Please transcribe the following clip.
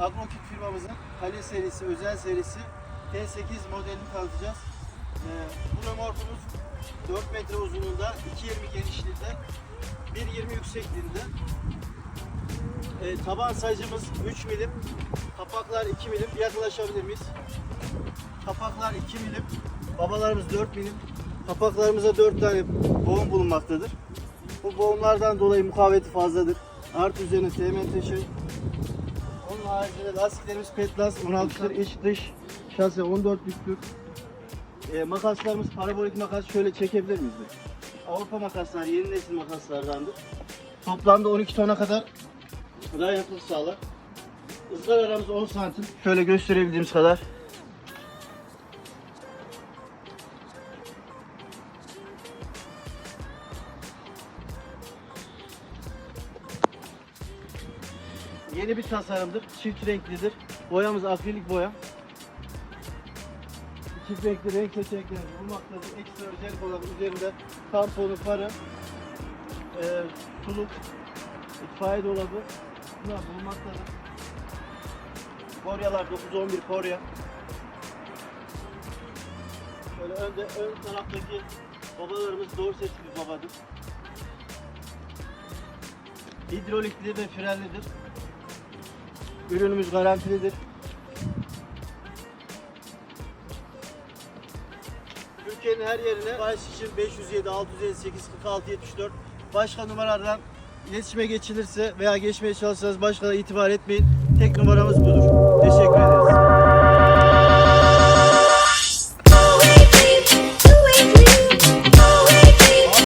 Agrokit firmamızın Kale serisi, özel serisi T8 modelini tanıtacağız. Ee, bu römorkumuz 4 metre uzunluğunda, 2.20 genişliğinde, 1.20 yüksekliğinde. Ee, taban sayıcımız 3 milim, kapaklar 2 milim. Yaklaşabilir miyiz? Kapaklar 2 milim, babalarımız 4 milim. Kapaklarımıza 4 tane boğum bulunmaktadır. Bu boğumlardan dolayı mukaveti fazladır. Artı üzerine teğmen taşı. Onun haricinde lastiklerimiz Petlas 16'dır iç dış şase 14'lüktür. E, makaslarımız parabolik makas şöyle çekebilir miyiz? Avrupa makaslar yeni nesil makaslardandır. Toplamda 12 tona kadar dayanıklı sağlar. Izgaralarımız 10 santim. Şöyle gösterebildiğimiz kadar. Yeni bir tasarımdır. Çift renklidir. Boyamız akrilik boya. Çift renkli renk seçeneklerimiz bulunmaktadır. Ekstra özellik olarak üzerinde tamponu, farı, e, suluk, itfaiye dolabı bunlar bulunmaktadır. Koryalar 911 korya. Şöyle önde ön taraftaki babalarımız Dorset bir babadır. Hidrolikli ve frenlidir. Ürünümüz garantilidir. Türkiye'nin her yerine bahis için 507 658 46 74 başka numaralardan iletişime geçilirse veya geçmeye çalışırsanız başka itibar etmeyin. Tek numaramız budur. Teşekkür ederiz.